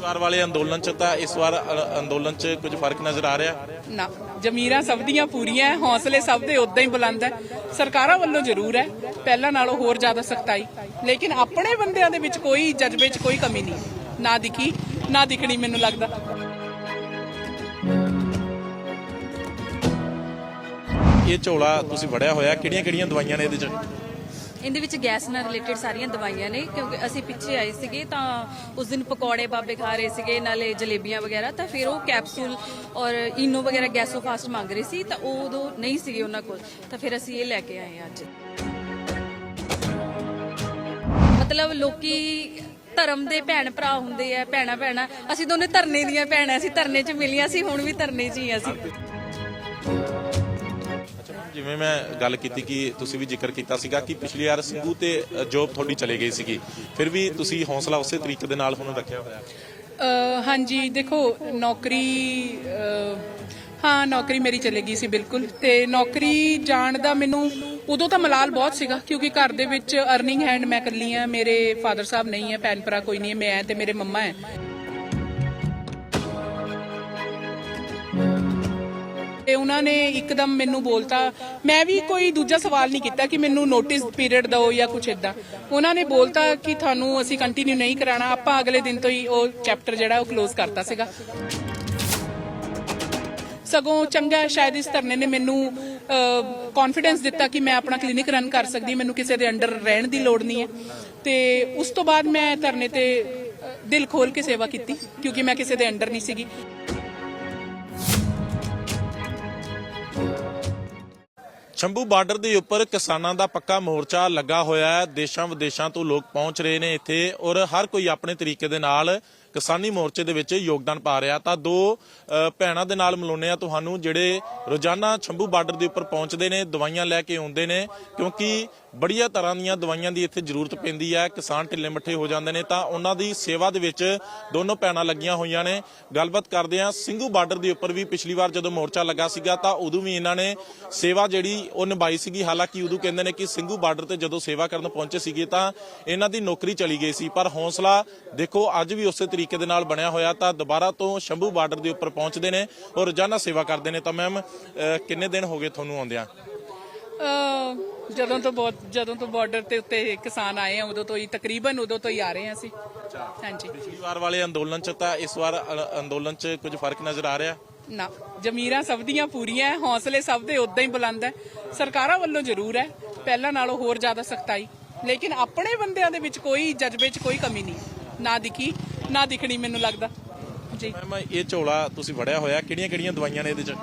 ਵਾਰ ਵਾਲੇ ਅੰਦੋਲਨ ਚ ਤਾਂ ਇਸ ਵਾਰ ਅ- ਅੰਦੋਲਨ ਚ ਕੁਝ ਫ਼ਰਕ ਨਜ਼ਰ ਆ ਰਿਹਾ? ਨਾ ਜ਼ਮੀਰਾਂ ਸਭ ਦੀਆਂ ਪੂਰੀਆਂ ਹੈ, ਹੌਸਲੇ ਸਭ ਦੇ ਉਦਾਂ ਹੀ ਬੁਲੰਦ ਹੈ ਸਰਕਾਰਾਂ ਵੱਲੋਂ ਜ਼ਰੂਰ ਹੈ ਪਹਿਲਾਂ ਨਾਲੋਂ ਹੋਰ ਜ਼ਿਆਦਾ ਸਖਤਾਈ। ਲੇਕਿਨ ਆਪਣੇ ਬੰਦਿਆਂ ਦੇ ਵਿੱਚ ਕੋਈ ਜਜ਼ਬੇ 'ਚ ਕੋਈ ਕਮੀ ਨਹੀਂ। ਨਾ ਦਿਖੀ ਨਾ ਦਿਖਣੀ ਮੈਨੂੰ ਲੱਗਦਾ। ਇਹ ਝੋਲਾ ਤੁਸੀਂ ਵੜਿਆ ਹੋਇਆ ਕਿਹੜੀਆਂ ਕਿਹੜੀਆਂ ਦਵਾਈਆਂ ਨੇ ਇਹਦੇ ਚ? ਇਹਦੇ ਵਿੱਚ ਗੈਸ ਨਾਲ ਰਿਲੇਟਡ ਸਾਰੀਆਂ ਦਵਾਈਆਂ ਨੇ, ਕਿਉਂਕਿ ਅਸੀਂ ਪਿੱਛੇ ਆਏ ਸੀਗੇ ਤਾਂ ਉਸ ਦਿਨ ਪਕੌੜੇ ਬਾਬੇ ਖਾ ਰਹੇ ਸੀਗੇ, ਨਾਲੇ ਜਲੇਬੀਆਂ ਵਗੈਰਾ, ਤਾਂ ਫਿਰ ਉਹ ਕੈਪਸੂਲ ਔਰ ਇਨੋ ਵਗੈਰਾ ਗੈਸੋ ਫਾਸਟ ਮੰਗ ਰਹੇ ਸੀ, ਤਾਂ ਉਹ ਉਦੋਂ ਨਹੀਂ ਸੀਗੇ ਉਹਨਾਂ ਕੋਲ, ਤਾਂ ਫਿਰ ਅਸੀਂ ਇਹ ਲੈ ਕੇ ਆਏ ਹਾਂ ਅੱਜ। ਮਤਲਬ ਲੋਕੀ ਧਰਮ ਦੇ ਭੈਣ ਭਰਾ ਹੁੰਦੇ ਆ, ਭੈਣਾ ਭੈਣਾ, ਅਸੀਂ ਦੋਨੇ ਧਰਨੇ ਦੀਆਂ ਭੈਣਾਂ ਅਸੀਂ ਧਰਨੇ 'ਚ ਮਿਲੀਆਂ ਸੀ, ਹੁਣ ਵੀ ਧਰਨੇ 'ਚ ਹੀ ਆ ਅਸੀਂ। ਜਿਵੇਂ ਮੈਂ ਗੱਲ ਕੀਤੀ ਕਿ ਤੁਸੀਂ ਵੀ ਜ਼ਿਕਰ ਕੀਤਾ ਸੀਗਾ ਕਿ ਪਿਛਲੀ ਵਾਰ ਸਿੰਘੂ ਤੇ ਜੋਬ ਤੁਹਾਡੀ ਚਲੇ ਗਈ ਸੀਗੀ। ਫਿਰ ਵੀ ਤੁਸੀਂ ਹੌਸਲਾ ਉਸੇ ਤਰੀਕੇ ਦੇ ਨਾਲ ਹੁਣ ਰੱਖਿਆ ਹੋਇਆ। ਹਾਂਜੀ, ਦੇਖੋ, ਨੌਕਰੀ ਹਾਂ, ਨੌਕਰੀ ਮੇਰੀ ਚਲੇ ਗਈ ਸੀ, ਬਿਲਕੁਲ। ਤੇ ਨੌਕਰੀ ਜਾਣ ਦਾ ਮੈਨੂੰ, ਉਦੋਂ ਤਾਂ ਮਲਾਲ ਬਹੁਤ ਸੀਗਾ, ਕਿਉਂਕਿ ਘਰ ਦੇ ਵਿੱਚ ਅਰਨਿੰਗ ਹੈਂਡ ਮੈਂ ਇਕੱਲੀ ਆ, ਮੇਰੇ ਫਾਦਰ ਸਾਹਿਬ ਨਹੀਂ ਹੈ, ਭੈਣ ਭਰਾ ਕੋਈ ਨਹੀਂ ਹੈ, ਮੈਂ ਤੇ ਮੇਰੇ ਮੰਮਾ ਹੈ। ਤੇ ਉਹਨਾਂ ਨੇ ਇੱਕਦਮ ਮੈਨੂੰ ਬੋਲਤਾ। ਮੈਂ ਵੀ ਕੋਈ ਦੂਜਾ ਸਵਾਲ ਨਹੀਂ ਕੀਤਾ ਕਿ ਮੈਨੂੰ ਨੋਟਿਸ ਪੀਰੀਅਡ ਦਿਓ ਜਾਂ ਕੁਝ ਇਦਾਂ ਉਹਨਾਂ ਨੇ ਬੋਲਤਾ ਕਿ ਤੁਹਾਨੂੰ ਅਸੀਂ ਕੰਟੀਨਿਊ ਨਹੀਂ ਕਰਾਣਾ ਆਪਾਂ ਅਗਲੇ ਦਿਨ ਤੋਂ ਹੀ ਉਹ ਚੈਪਟਰ ਜਿਹੜਾ ਉਹ ক্লোਜ਼ ਕਰਤਾ ਸੀਗਾ। ਸਗੋਂ ਚੰਗਾ ਸ਼ਾਇਦ ਇਸ ਧਰਨੇ ਨੇ ਮੈਨੂੰ ਕੌਨਫੀਡੈਂਸ ਦਿੱਤਾ ਕਿ ਮੈਂ ਆਪਣਾ ਕਲੀਨਿਕ ਰਨ ਕਰ ਸਕਦੀ, ਮੈਨੂੰ ਕਿਸੇ ਦੇ ਅੰਡਰ ਰਹਿਣ ਦੀ ਲੋੜ ਨਹੀਂ ਹੈ। ਤੇ ਉਸ ਤੋਂ ਬਾਅਦ ਮੈਂ ਧਰਨੇ ਤੇ ਦਿਲ ਖੋਲ ਕੇ ਸੇਵਾ ਕੀਤੀ, ਕਿਉਂਕਿ ਮੈਂ ਕਿਸੇ ਦੇ ਅੰਡਰ ਨਹੀਂ ਸੀਗੀ। ਸ਼ੰਭੂ ਬਾਰਡਰ ਦੇ ਉੱਪਰ ਕਿਸਾਨਾਂ ਦਾ ਪੱਕਾ ਮੋਰਚਾ ਲੱਗਾ ਹੋਇਆ ਹੈ। ਦੇਸ਼ਾਂ ਵਿਦੇਸ਼ਾਂ ਤੋਂ ਲੋਕ ਪਹੁੰਚ ਰਹੇ ਨੇ ਇੱਥੇ ਔਰ ਹਰ ਕੋਈ ਆਪਣੇ ਤਰੀਕੇ ਦੇ ਨਾਲ ਕਿਸਾਨੀ ਮੋਰਚੇ ਦੇ ਵਿੱਚ ਯੋਗਦਾਨ ਪਾ ਰਿਹਾ ਤਾਂ ਦੋ ਭੈਣਾਂ ਦੇ ਨਾਲ ਮਿਲਾਉਂਦੇ ਆ ਤੁਹਾਨੂੰ, ਜਿਹੜੇ ਰੋਜ਼ਾਨਾ ਸ਼ੰਭੂ ਬਾਰਡਰ ਦੇ ਉੱਪਰ ਪਹੁੰਚਦੇ ਨੇ, ਦਵਾਈਆਂ ਲੈ ਕੇ ਆਉਂਦੇ ਨੇ, ਕਿਉਂਕਿ ਬੜੀਆਂ ਤਰ੍ਹਾਂ ਦੀਆਂ ਦਵਾਈਆਂ ਦੀ ਇੱਥੇ ਜ਼ਰੂਰਤ ਪੈਂਦੀ ਹੈ, ਕਿਸਾਨ ਢਿੱਲੇ ਮੱਠੇ ਹੋ ਜਾਂਦੇ ਨੇ, ਤਾਂ ਉਹਨਾਂ ਦੀ ਸੇਵਾ ਦੇ ਵਿੱਚ ਦੋਨੋਂ ਭੈਣਾਂ ਲੱਗੀਆਂ ਹੋਈਆਂ ਨੇ। ਗੱਲਬਾਤ ਕਰਦੇ ਆ ਸਿੰਘੂ ਬਾਰਡਰ ਦੇ ਉੱਪਰ ਵੀ ਪਿਛਲੀ ਵਾਰ ਜਦੋਂ ਮੋਰਚਾ ਲੱਗਾ ਸੀਗਾ, ਤਾਂ ਉਦੋਂ ਵੀ ਇਹਨਾਂ ਨੇ ਸੇਵਾ ਜਿਹੜੀ ਉਹ ਨਿਭਾਈ ਸੀਗੀ। ਹਾਲਾਂਕਿ ਉਦੋਂ ਕਹਿੰਦੇ ਨੇ ਕਿ ਸਿੰਘੂ ਬਾਰਡਰ ਤੇ ਜਦੋਂ ਸੇਵਾ ਕਰਨ ਪਹੁੰਚੇ ਸੀਗੇ, ਤਾਂ ਇਹਨਾਂ ਦੀ ਨੌਕਰੀ ਚਲੀ ਗਈ ਸੀ। ਪਰ ਹੌਸਲਾ ਦੇਖੋ, ਅੱਜ ਵੀ ਉਸੇ ਤਰੀਕੇ ਦੇ ਨਾਲ ਬਣਿਆ ਹੋਇਆ ਤਾਂ ਦੁਬਾਰਾ ਤੋਂ ਸ਼ੰਭੂ ਬਾਰਡਰ ਦੇ ਉੱਪਰ ਪਹੁੰਚਦੇ ਨੇ ਔਰ ਰੋਜ਼ਾਨਾ ਸੇਵਾ ਕਰਦੇ ਨੇ ਤਾਂ ਮੈਮ ਕਿੰਨੇ ਦਿਨ ਹੋ ਗਏ ਤੁਹਾਨੂੰ ਆਉਂਦਿਆਂ? ਜਦੋਂ ਤੋਂ ਬਹੁਤ ਜਦੋਂ ਤੋਂ ਬਾਰਡਰ ਤੇ ਉੱਤੇ ਕਿਸਾਨ ਆਏ ਆ ਉਦੋਂ ਤੋਂ ਹੀ ਤਕਰੀਬਨ ਉਦੋਂ ਤੋਂ ਹੀ ਆ ਰਹੇ ਆ ਅਸੀਂ। ਹਾਂਜੀ। ਪਿਛਲੀ ਵਾਰ ਵਾਲੇ ਅੰਦੋਲਨ ਚ ਤਾਂ ਇਸ ਵਾਰ ਅੰਦੋਲਨ ਚ ਕੁਝ ਫ਼ਰਕ ਨਜ਼ਰ ਆ ਰਿਹਾ? ਨਾ ਜ਼ਮੀਰਾਂ ਸਭ ਦੀਆਂ ਪੂਰੀਆਂ ਹੌਸਲੇ ਸਭ ਦੇ ਉਦਾਂ ਹੀ ਬੁਲੰਦ ਹੈ ਸਰਕਾਰਾਂ ਵੱਲੋਂ ਜ਼ਰੂਰ ਹੈ ਪਹਿਲਾਂ ਨਾਲੋਂ ਹੋਰ ਜ਼ਿਆਦਾ ਸਖਤਾਈ। ਲੇਕਿਨ ਆਪਣੇ ਬੰਦਿਆਂ ਦੇ ਵਿੱਚ ਕੋਈ ਜਜ਼ਬੇ 'ਚ ਕੋਈ ਕਮੀ ਨਹੀਂ। ਨਾ ਦਿਖੀ ਨਾ ਦਿਖਣੀ ਮੈਨੂੰ ਲੱਗਦਾ। ਜੀ। ਮੈਮ ਇਹ ਝੋਲਾ ਤੁਸੀਂ ਵੜਿਆ ਹੋਇਆ ਕਿਹੜੀਆਂ ਕਿਹੜੀਆਂ ਦਵਾਈਆਂ ਨੇ ਇਹਦੇ ਚ?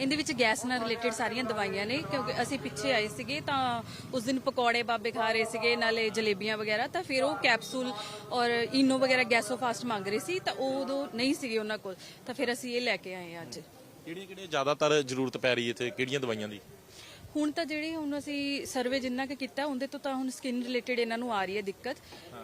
ਇਹਦੇ ਵਿੱਚ ਗੈਸ ਨਾਲ ਰਿਲੇਟਡ ਸਾਰੀਆਂ ਦਵਾਈਆਂ ਨੇ ਕਿਉਂਕਿ ਅਸੀਂ ਪਿੱਛੇ ਆਏ ਸੀਗੇ ਤਾਂ ਉਸ ਦਿਨ ਪਕੌੜੇ ਬਾਬੇ ਖਾ ਰਹੇ ਸੀਗੇ ਨਾਲੇ ਜਲੇਬੀਆਂ ਵਗੈਰਾ ਤਾਂ ਫਿਰ ਉਹ ਕੈਪਸੂਲ ਔਰ ਇਨੋ ਵਗੈਰਾ ਗੈਸੋ ਫਾਸਟ ਮੰਗ ਰਹੇ ਸੀ ਤਾਂ ਉਹ ਉਦੋਂ ਨਹੀਂ ਸੀਗੇ ਉਹਨਾਂ ਕੋਲ। ਤਾਂ ਫਿਰ ਅਸੀਂ ਇਹ ਲੈ ਕੇ ਆਏ ਅੱਜ। ਕਿਹੜੀਆਂ ਕਿਹੜੀਆਂ ਜ਼ਿਆਦਾਤਰ ਜ਼ਰੂਰਤ ਪੈ ਰਹੀ ਹੈ ਇੱਥੇ? ਕਿਹੜੀਆਂ ਦਵਾਈਆਂ ਦੀ? ਹੁਣ ਤਾਂ ਜਿਹੜੀ ਹੁਣ ਅਸੀਂ ਸਰਵੇ ਜਿੰਨਾ ਕਿ ਕੀਤਾ ਉਹਦੇ ਤੋਂ ਤਾਂ ਹੁਣ ਸਕਿਨ ਰਿਲੇਟਡ ਇਹਨਾਂ ਨੂੰ ਆ ਰਹੀ ਹੈ ਦਿੱਕਤ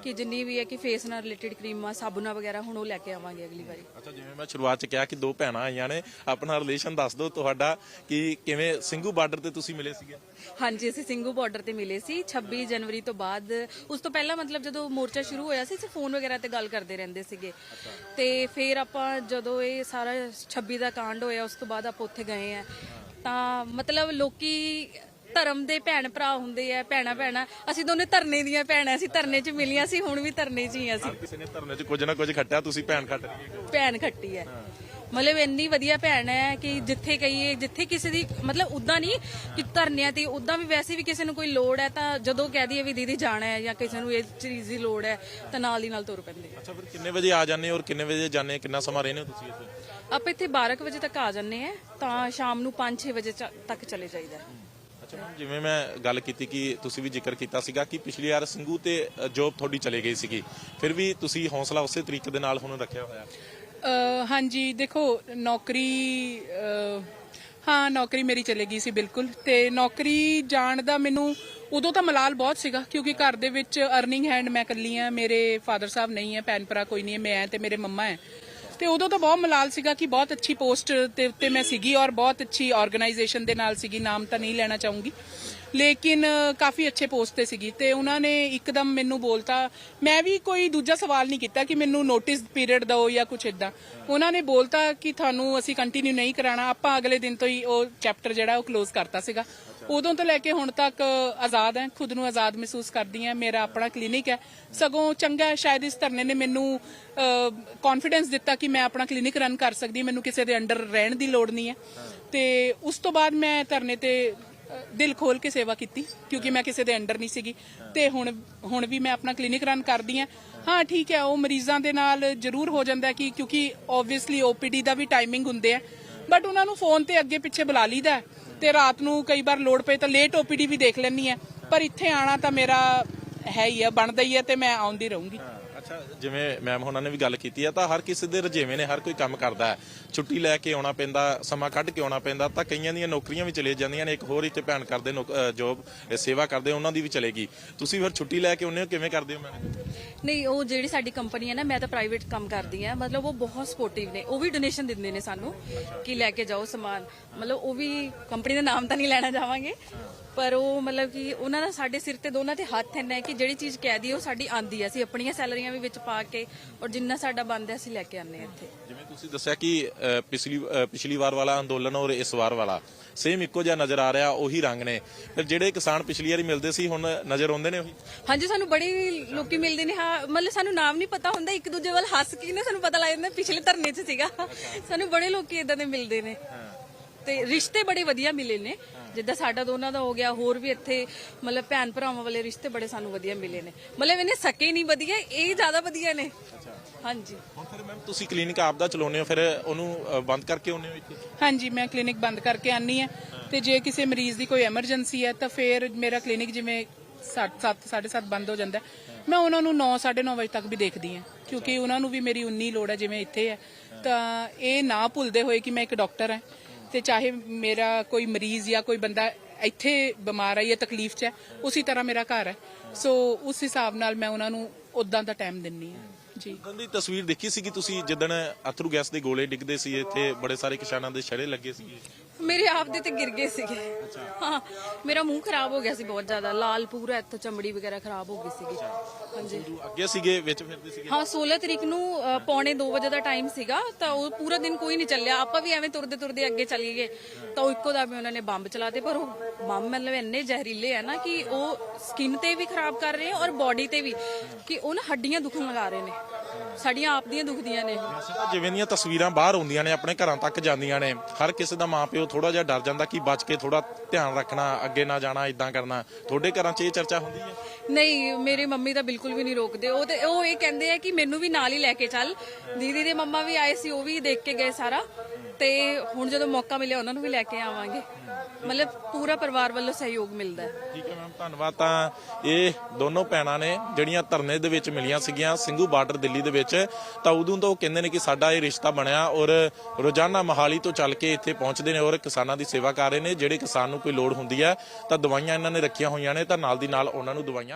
ਕਿ ਜਿੰਨੀ ਵੀ ਹੈ ਕਿ ਫੇਸ ਨਾਲ ਰਿਲੇਟਡ ਕਰੀਮਾਂ ਸਾਬੂਨਾਂ ਵਗੈਰਾ ਹੁਣ ਉਹ ਲੈ ਕੇ ਆਵਾਂਗੇ ਅਗਲੀ ਵਾਰੀ। ਅੱਛਾ ਜਿਵੇਂ ਮੈਂ ਸ਼ੁਰੂਆਤ ਚ ਕਿਹਾ ਕਿ ਦੋ ਭੈਣਾਂ ਆਈਆਂ ਨੇ ਆਪਣਾ ਰਿਲੇਸ਼ਨ ਦੱਸ ਦਿਓ ਤੁਹਾਡਾ ਕਿ ਕਿਵੇਂ ਸਿੰਘੂ ਬਾਰਡਰ ਤੇ ਤੁਸੀਂ ਮਿਲੇ ਸੀਗੇ? ਹਾਂਜੀ ਅਸੀਂ ਸਿੰਘੂ ਬਾਰਡਰ ਤੇ ਮਿਲੇ ਸੀ। 26 ਜਨਵਰੀ ਤੋਂ ਬਾਅਦ ਉਸ ਤੋਂ ਪਹਿਲਾਂ ਮਤਲਬ ਜਦੋਂ ਮੋਰਚਾ ਸ਼ੁਰੂ ਹੋਇਆ ਸੀ ਅਸੀਂ ਫੋਨ ਵਗੈਰਾ ਤੇ ਗੱਲ ਕਰਦੇ ਰਹਿੰਦੇ ਸੀਗੇ। ਤੇ ਫਿਰ ਆਪਾਂ ਜਦੋਂ ਇਹ ਸਾਰਾ 26 ਦਾ ਕਾਂਡ ਹੋਇਆ ਉਸ ਤੋਂ ਬਾਅਦ ਆਪਾਂ ਉੱਥੇ ਗਏ ਆ। ਤਾਂ ਮਤਲਬ ਲੋਕੀ ਧਰਮ ਦੇ ਭੈਣ ਭਰਾ ਹੁੰਦੇ ਆ ਭੈਣਾ ਭੈਣਾ। ਅਸੀਂ ਦੋਨੇ ਧਰਨੇ ਦੀਆਂ ਭੈਣਾਂ ਅਸੀਂ ਧਰਨੇ 'ਚ ਮਿਲੀਆਂ ਸੀ ਹੁਣ ਵੀ ਧਰਨੇ 'ਚ ਹੀ ਆ ਅਸੀਂ। ਕਿਸੇ ਨੇ ਧਰਨੇ ਚ ਕੁਝ ਨਾ ਕੁਝ ਖੱਟਿਆ ਤੁਸੀਂ ਭੈਣ ਖੱਟ ਰਹੀ ਹੈ ਭੈਣ ਖੱਟੀ ਹੈ। ਮਤਲਬ ਇੰਨੀ ਵਧੀਆ ਭੈਣ ਹੈ ਕਿ ਜਿੱਥੇ ਕਹੀਏ ਜਿੱਥੇ ਕਿਸੇ ਦੀ ਮਤਲਬ ਉਦਾਂ ਨਹੀਂ ਕਿ ਧਰਨਿਆਂ ਤੇ ਉਦਾਂ ਵੀ ਵੈਸੇ ਵੀ ਕਿਸੇ ਨੂੰ ਕੋਈ ਲੋੜ ਹੈ ਤਾਂ ਜਦੋਂ ਕਹਿ ਦਈਏ ਵੀ ਦੀਦੀ ਜਾਣਾ ਹੈ ਜਾਂ ਕਿਸੇ ਨੂੰ ਇਹ ਚੀਜ਼ ਦੀ ਲੋੜ ਹੈ ਤਾਂ ਨਾਲ ਦੀ ਨਾਲ ਤੁਰ ਪੈਂਦੇ ਅੱਛਾ ਫਿਰ ਕਿੰਨੇ ਵਜੇ ਆ ਜਾਂਦੇ ਔਰ ਕਿੰਨੇ ਵਜੇ ਜਾਂਦੇ ਕਿੰਨਾ ਸਮਾਂ ਰਹਿੰਦੇ ਹੋ ਤੁਸੀਂ ਇੱਥੇ? ਆਪਾਂ ਇੱਥੇ 12 ਕੁ ਵਜੇ ਤੱਕ ਆ ਜੰਨੇ ਆ ਤਾਂ ਸ਼ਾਮ ਨੂੰ 5-6 ਵਜੇ ਚ- ਤੱਕ ਚਲੇ ਜਾਈਦਾ ਅੱਛਾ ਮੈਮ ਜਿਵੇਂ ਮੈਂ ਗੱਲ ਕੀਤੀ ਕਿ ਤੁਸੀਂ ਵੀ ਜ਼ਿਕਰ ਕੀਤਾ ਸੀਗਾ ਕਿ ਪਿਛਲੀ ਵਾਰ ਸਿੰਘੂ ਤੇ ਜੋਬ ਤੁਹਾਡੀ ਚਲੇ ਗਈ ਸੀਗੀ। ਫਿਰ ਵੀ ਤੁਸੀਂ ਹੌਸਲਾ ਉਸੇ ਤਰੀਕੇ ਦੇ ਨਾਲ ਹੁਣ ਰੱਖਿਆ ਹੋਇਆ। ਹਾਂਜੀ, ਦੇਖੋ, ਨੌਕਰੀ ਹਾਂ, ਨੌਕਰੀ ਮੇਰੀ ਚਲੇ ਗਈ ਸੀ, ਬਿਲਕੁਲ। ਤੇ ਨੌਕਰੀ ਜਾਣ ਦਾ ਮੈਨੂੰ, ਉਦੋਂ ਤਾਂ ਮਲਾਲ ਬਹੁਤ ਸੀਗਾ, ਕਿਉਂਕਿ ਘਰ ਦੇ ਵਿੱਚ ਅਰਨਿੰਗ ਹੈਂਡ ਮੈਂ ਇਕੱਲੀ ਆ, ਮੇਰੇ ਫਾਦਰ ਸਾਹਿਬ ਨਹੀਂ ਹੈ, ਭੈਣ ਭਰਾ ਕੋਈ ਨਹੀਂ ਹੈ, ਮੈਂ ਤੇ ਮੇਰੇ ਮੰਮਾ ਹੈ। ਤੇ ਉਦੋਂ ਤਾਂ ਬਹੁਤ ਮਲਾਲ ਸੀਗਾ ਕਿ ਬਹੁਤ ਅੱਛੀ ਪੋਸਟ ਤੇ ਉੱਤੇ ਮੈਂ ਸੀਗੀ ਔਰ ਬਹੁਤ ਅੱਛੀ ਆਰਗੇਨਾਈਜੇਸ਼ਨ ਦੇ ਨਾਲ ਸੀਗੀ, ਨਾਮ ਤਾਂ ਨਹੀਂ ਲੈਣਾ ਚਾਹੂੰਗੀ। ਲੇਕਿਨ ਕਾਫੀ ਅੱਛੇ ਪੋਸਟ ਤੇ ਸੀਗੀ ਤੇ ਉਹਨਾਂ ਨੇ ਇੱਕਦਮ ਮੈਨੂੰ ਬੋਲਤਾ। ਮੈਂ ਵੀ ਕੋਈ ਦੂਜਾ ਸਵਾਲ ਨਹੀਂ ਕੀਤਾ ਕਿ ਮੈਨੂੰ ਨੋਟਿਸ ਪੀਰੀਅਡ ਦਿਓ ਜਾਂ ਕੁਝ ਇਦਾਂ ਉਹਨਾਂ ਨੇ ਬੋਲਤਾ ਕਿ ਤੁਹਾਨੂੰ ਅਸੀਂ ਕੰਟੀਨਿਊ ਨਹੀਂ ਕਰਾਣਾ ਆਪਾਂ ਅਗਲੇ ਦਿਨ ਤੋਂ ਹੀ ਉਹ ਚੈਪਟਰ ਜਿਹੜਾ ਉਹ ক্লোਜ਼ ਕਰਤਾ ਸੀਗਾ। ਉਦੋਂ ਤੋਂ ਲੈ ਕੇ ਹੁਣ ਤੱਕ ਆਜ਼ਾਦ ਹੈ ਖੁਦ ਨੂੰ ਆਜ਼ਾਦ ਮਹਿਸੂਸ ਕਰਦੀ ਹਾਂ ਮੇਰਾ ਆਪਣਾ ਕਲੀਨਿਕ ਹੈ। ਸਗੋਂ ਚੰਗਾ ਸ਼ਾਇਦ ਇਸ ਧਰਨੇ ਨੇ ਮੈਨੂੰ ਕੌਨਫੀਡੈਂਸ ਦਿੱਤਾ ਕਿ ਮੈਂ ਆਪਣਾ ਕਲੀਨਿਕ ਰਨ ਕਰ ਸਕਦੀ ਮੈਨੂੰ ਕਿਸੇ ਦੇ ਅੰਡਰ ਰਹਿਣ ਦੀ ਲੋੜ ਨਹੀਂ ਹੈ। ਤੇ ਉਸ ਤੋਂ ਬਾਅਦ ਮੈਂ ਧਰਨੇ ਤੇ ਦਿਲ ਖੋਲ ਕੇ ਸੇਵਾ ਕੀਤੀ, ਕਿਉਂਕਿ ਮੈਂ ਕਿਸੇ ਦੇ ਅੰਡਰ ਨਹੀਂ ਸੀਗੀ। ਤੇ ਹੁਣ ਹੁਣ ਵੀ ਮੈਂ ਆਪਣਾ ਕਲੀਨਿਕ ਰਨ ਕਰਦੀ ਹਾਂ। ਹਾਂ, ਠੀਕ ਹੈ, ਉਹ ਮਰੀਜ਼ਾਂ ਦੇ ਨਾਲ ਜ਼ਰੂਰ ਹੋ ਜਾਂਦਾ ਕਿ, ਕਿਉਂਕਿ ਆਬਵੀਅਸਲੀ ਓਪੀਡੀ ਦਾ ਵੀ ਟਾਈਮਿੰਗ ਹੁੰਦੇ ਆ। ਬਟ ਉਹਨਾਂ ਨੂੰ ਫੋਨ ਤੇ ਅੱਗੇ ਪਿੱਛੇ ਬੁਲਾ ਲਈਦਾ ਹੈ। ਤੇ ਰਾਤ ਨੂੰ ਕਈ ਵਾਰ ਲੋੜ ਪਏ ਤਾਂ ਲੇਟ ਓਪੀਡੀ ਵੀ ਦੇਖ ਲੈਣੀ ਹੈ। ਪਰ ਇੱਥੇ ਆਣਾ ਤਾਂ ਮੇਰਾ ਹੈ ਹੀ ਆ, ਬਣਦਾ ਹੀ ਹੈ ਤੇ ਮੈਂ ਆਉਂਦੀ ਰਹੂੰਗੀ। ਅੱਛਾ, ਜਿਵੇਂ ਮੈਮ ਹੋਣਾ ਨੇ ਵੀ ਗੱਲ ਕੀਤੀ ਆ, ਤਾਂ ਹਰ ਕਿਸੇ ਦੇ ਰਜੇਵੇਂ ਨੇ, ਹਰ ਕੋਈ ਕੰਮ ਕਰਦਾ ਹੈ। ਛੁੱਟੀ ਲੈ ਕੇ ਆਉਣਾ ਪੈਂਦਾ, ਸਮਾਂ ਕੱਢ ਕੇ ਆਉਣਾ ਪੈਂਦਾ, ਤਾਂ ਕਈਆਂ ਦੀਆਂ ਨੌਕਰੀਆਂ ਵੀ ਚਲੇ ਜਾਂਦੀਆਂ ਨੇ, ਇੱਕ ਹੋਰ ਇੱਥੇ ਭੈਣ ਕਰਦੇ ਜੋਬ ਸੇਵਾ ਕਰਦੇ, ਉਹਨਾਂ ਦੀ ਵੀ ਚਲੇਗੀ। ਤੁਸੀਂ ਫਿਰ ਛੁੱਟੀ ਲੈ ਕੇ ਆਉਂਦੇ ਹੋ, ਕਿਵੇਂ ਕਰਦੇ ਹੋ ਮੈਨੇਜ ਨਹੀਂ, ਉਹ ਜਿਹੜੀ ਸਾਡੀ ਕੰਪਨੀ ਹੈ ਨਾ, ਮੈਂ ਤਾਂ ਪ੍ਰਾਈਵੇਟ ਕੰਮ ਕਰਦੀ ਆ ਮਤਲਬ ਉਹ ਬਹੁਤ ਸਪੋਰਟਿਵ ਨੇ, ਉਹ ਵੀ ਡੋਨੇਸ਼ਨ ਦਿੰਦੇ ਨੇ ਸਾਨੂੰ ਕਿ ਲੈ ਕੇ ਜਾਓ ਸਮਾਨ। ਮਤਲਬ ਉਹ ਵੀ ਕੰਪਨੀ ਦਾ ਨਾਮ ਤਾਂ ਨਹੀਂ ਲੈਣਾ ਚਾਹਾਂਗੇ। ਪਰ ਉਹ ਮਤਲਬ ਕਿ ਉਹਨਾਂ ਦਾ ਸਾਡੇ ਸਿਰ ਤੇ ਦੋਨਾਂ ਤੇ ਹੱਥ ਇੰਨਾ ਹੈ ਕਿ ਜਿਹੜੀ ਚੀਜ਼ ਕਹਿ ਦਈਏ ਉਹ ਸਾਡੀ ਆਂਦੀ ਹੈ ਅਸੀਂ ਆਪਣੀਆਂ ਸੈਲਰੀਆਂ ਵੀ ਵਿੱਚ ਪਾ ਕੇ ਔਰ ਜਿੰਨਾ ਸਾਡਾ ਬਣਦਾ ਅਸੀਂ ਲੈ ਕੇ ਆਉਂਦੇ ਹਾਂ ਇੱਥੇ। ਜਿਵੇਂ ਤੁਸੀਂ ਦੱਸਿਆ ਕਿ ਅ, ਪਿਛਲੀ ਅ, ਪਿਛਲੀ ਵਾਰ ਵਾਲਾ ਅੰਦੋਲਨ ਔਰ ਇਸ ਵਾਰ ਵਾਲਾ ਸੇਮ ਇੱਕੋ ਜਿਹਾ ਨਜ਼ਰ ਆ ਰਿਹਾ ਉਹੀ ਰੰਗ ਨੇ। ਫਿਰ ਜਿਹੜੇ ਕਿਸਾਨ ਪਿਛਲੀ ਵਾਰੀ ਮਿਲਦੇ ਸੀ ਹੁਣ ਨਜ਼ਰ ਆਉਂਦੇ ਨੇ ਉਹੀ? ਹਾਂਜੀ ਸਾਨੂੰ ਬੜੇ ਲੋਕੀ ਮਿਲਦੇ ਨੇ ਹਾਂ ਮਤਲਬ ਸਾਨੂੰ ਨਾਮ ਨਹੀਂ ਪਤਾ ਹੁੰਦਾ ਇੱਕ ਦੂਜੇ ਵੱਲ ਹੱਸ ਕੇ ਨਾ ਸਾਨੂੰ ਪਤਾ ਲੱਗ ਜਾਂਦਾ ਪਿਛਲੇ ਧਰਨੇ 'ਚ ਸੀਗਾ। ਸਾਨੂੰ ਬੜੇ ਲੋਕੀ ਇਦਾਂ ਦੇ ਮਿਲਦੇ ਨੇ। ਤੇ ਰਿਸ਼ਤੇ ਬੜੇ ਵਧੀਆ ਮਿਲੇ ਨੇ। ਜਿੱਦਾਂ ਸਾਡਾ ਦੋਨਾਂ ਦਾ ਹੋ ਗਿਆ ਹੋਰ ਵੀ ਇੱਥੇ ਮਤਲਬ ਭੈਣ ਭਰਾਵਾਂ ਵਾਲੇ ਰਿਸ਼ਤੇ ਬੜੇ ਸਾਨੂੰ ਵਧੀਆ ਮਿਲੇ ਨੇ। ਮਤਲਬ ਇਹਨੇ ਸਕੇ ਨਹੀਂ ਵਧੀਆ ਇਹ ਜ਼ਿਆਦਾ ਵਧੀਆ ਨੇ। ਹਾਂਜੀ। ਹੁਣ ਫਿਰ ਮੈਮ ਤੁਸੀਂ ਕਲੀਨਿਕ ਆਪ ਦਾ ਚਲਾਉਂਦੇ ਹੋ ਫਿਰ ਉਹਨੂੰ ਅ, ਬੰਦ ਕਰਕੇ ਆਉਂਦੇ ਹੋ ਇੱਥੇ? ਹਾਂਜੀ ਮੈਂ ਕਲੀਨਿਕ ਬੰਦ ਕਰਕੇ ਆਨੀ ਹੈ। ਤੇ ਜੇ ਕਿਸੇ ਮਰੀਜ਼ ਦੀ ਕੋਈ ਐਮਰਜੈਂਸੀ ਹੈ ਤਾਂ ਫਿਰ ਮੇਰਾ ਕਲੀਨਿਕ ਜਿਵੇਂ 7 7:30 ਬੰਦ ਹੋ ਜਾਂਦਾ ਹੈ। ਮੈਂ ਉਹਨਾਂ ਨੂੰ 9 9:30 ਵਜੇ ਤੱਕ ਵੀ ਦੇਖਦੀ ਹਾਂ। ਕਿਉਂਕਿ ਉਹਨਾਂ ਨੂੰ ਵੀ ਮੇਰੀ ਉਨੀ ਲੋੜ ਹੈ ਜਿਵੇਂ ਇੱਥੇ ਹੈ। ਤਾਂ ਇਹ ਨਾ ਭੁੱਲਦੇ ਹੋਏ ਕਿ ਮੈਂ ਇੱਕ ਡਾਕਟਰ ਹਾਂ। ਤੇ ਚਾਹੇ ਮੇਰਾ ਕੋਈ ਮਰੀਜ਼ ਜਾਂ ਕੋਈ ਬੰਦਾ ਇੱਥੇ ਬਿਮਾਰ ਹੈ ਜਾਂ ਤਕਲੀਫ 'ਚ ਹੈ, ਉਸੇ ਤਰ੍ਹਾਂ ਮੇਰਾ ਘਰ ਹੈ। ਸੋ ਉਸ ਹਿਸਾਬ ਨਾਲ ਮੈਂ ਉਹਨਾਂ ਨੂੰ ਉਦਾਂ ਦਾ ਟਾਈਮ ਦਿੰਨੀ ਹਾਂ। ਜੀ। ਉਦੋਂ ਤਸਵੀਰ ਦੇਖੀ ਸੀ ਕਿ ਤੁਸੀਂ ਜਿੱਦਣ ਅਥਰੂ ਗੈਸ ਦੇ ਗੋਲੇ ਡਿੱਗਦੇ ਸੀ, ਇੱਥੇ ਬੜੇ ਸਾਰੇ ਕਿਸਾਨਾਂ ਦੇ ਛੜੇ ਲੱਗੇ ਸੀਗੇ ਮੇਰੇ ਆਪ ਦੇ ਤੇ ਗਿਰ ਗਏ ਸੀਗੇ। ਹਾਂ ਮੇਰਾ ਮੂੰਹ ਖਰਾਬ ਹੋ ਗਿਆ ਸੀ ਬਹੁਤ ਜ਼ਿਆਦਾ। ਲਾਲ ਪੂਰਾ ਇੱਥੋਂ ਚਮੜੀ ਵਗੈਰਾ ਖਰਾਬ ਹੋ ਗਈ ਸੀਗੀ। ਹਾਂਜੀ। ਉਦੋਂ ਅੱਗੇ ਸੀਗੇ ਵਿੱਚ ਫਿਰਦੇ ਸੀਗੇ? ਹਾਂ 16 ਤਰੀਕ ਨੂੰ ਅ, ਪੌਣੇ 2 ਵਜੇ ਦਾ ਟਾਈਮ ਸੀਗਾ ਤਾਂ ਉਹ ਪੂਰਾ ਦਿਨ ਕੋਈ ਨਹੀਂ ਚੱਲਿਆ। ਆਪਾਂ ਵੀ ਐਵੇਂ ਤੁਰਦੇ ਤੁਰਦੇ ਅੱਗੇ ਚਲੀ ਗਏ। ਤਾਂ ਉਹ ਇੱਕੋ ਦਮ ਹੀ ਉਹਨਾਂ ਨੇ ਬੰਬ ਚਲਾਤੇ ਪਰ ਉਹ ਬੰਬ ਮਤਲਬ ਇੰਨੇ ਜ਼ਹਿਰੀਲੇ ਆ ਨਾ ਕਿ ਉਹ ਸਕਿਨ ਤੇ ਵੀ ਖਰਾਬ ਕਰ ਰਹੇ ਆ ਔਰ ਬਾਡੀ ਤੇ ਵੀ ਕਿ ਉਹ ਨਾ ਹੱਡੀਆਂ ਦੁਖਣ ਲਗਾ ਰਹੇ ਨੇ। ਸਾਡੀਆਂ ਆਪ ਦੀਆਂ ਦੁਖਦੀਆਂ ਨੇ ਜਿਵੇਂ ਦੀਆਂ ਤਸਵੀਰਾਂ ਬਾਹਰ ਆਉਂਦੀਆਂ ਨੇ ਆਪਣੇ ਘਰਾਂ ਤੱਕ ਜਾਂਦੀਆਂ ਨੇ ਹਰ ਕਿਸੇ ਦਾ ਮਾਪਿਓ ਥੋੜਾ ਜਿਹਾ ਡਰ ਜਾਂਦਾ ਕਿ ਬਚ ਕੇ ਥੋੜਾ ਧਿਆਨ ਰੱਖਣਾ ਅੱਗੇ ਨਾ ਜਾਣਾ ਇਦਾਂ ਕਰਨਾ। ਤੁਹਾਡੇ ਘਰਾਂ 'ਚ ਇਹ ਚਰਚਾ ਹੁੰਦੀ ਹੈ? ਨਹੀਂ ਮੇਰੇ ਮੰਮੀ ਤਾਂ ਬਿਲਕੁਲ ਵੀ ਨਹੀਂ ਰੋਕਦੇ। ਉਹ ਤੇ ਉਹ ਇਹ ਕਹਿੰਦੇ ਆ ਕਿ ਮੈਨੂੰ ਵੀ ਨਾਲ ਹੀ ਲੈ ਕੇ ਚੱਲ। ਦੀਦੀ ਦੇ ਮੰਮਾ ਵੀ ਆਏ ਸੀ ਉਹ ਵੀ ਦੇਖ ਕੇ ਗਏ ਸਾਰਾ। ਤੇ ਹੁਣ ਜਦੋਂ ਮੌਕਾ ਮਿਲਿਆ ਉਹਨਾਂ ਨੂੰ ਵੀ ਲੈ ਕੇ ਆਵਾਂਗੇ। ਮਤਲਬ ਪੂਰਾ ਪਰਿਵਾਰ ਵੱਲੋਂ ਸਹਿਯੋਗ ਮਿਲਦਾ ਹੈ। ਠੀਕ ਹੈ ਮੈਮ, ਧੰਨਵਾਦ। ਤਾਂ ਇਹ ਦੋਨੋਂ ਭੈਣਾਂ ਨੇ ਜਿਹੜੀਆਂ ਧਰਨੇ ਦੇ ਵਿੱਚ ਮਿਲੀਆਂ ਸੀਗੀਆਂ, ਸਿੰਘੂ ਬਾਰਡਰ ਦਿੱਲੀ ਦੇ ਵਿੱਚ। ਤਾਂ ਉਦੋਂ ਤੋਂ ਉਹ ਕਹਿੰਦੇ ਨੇ ਕਿ ਸਾਡਾ ਇਹ ਰਿਸ਼ਤਾ ਬਣਿਆ ਔਰ ਰੋਜ਼ਾਨਾ ਮਹਾਲੀ ਤੋਂ ਚੱਲ ਕੇ ਇੱਥੇ ਪਹੁੰਚਦੇ ਨੇ ਔਰ ਕਿਸਾਨਾਂ ਦੀ ਸੇਵਾ ਕਰ ਰਹੇ ਨੇ। ਜਿਹੜੇ ਕਿਸਾਨ ਨੂੰ ਕੋਈ ਲੋੜ ਹੁੰਦੀ ਹੈ ਤਾਂ ਦਵਾਈਆਂ ਇਹਨਾਂ ਨੇ ਰੱਖੀਆਂ ਹੋਈਆਂ ਨੇ ਤਾਂ ਨਾਲ ਦੀ ਨਾਲ ਉਹਨਾਂ ਨੂੰ ਦਵਾਈਆਂ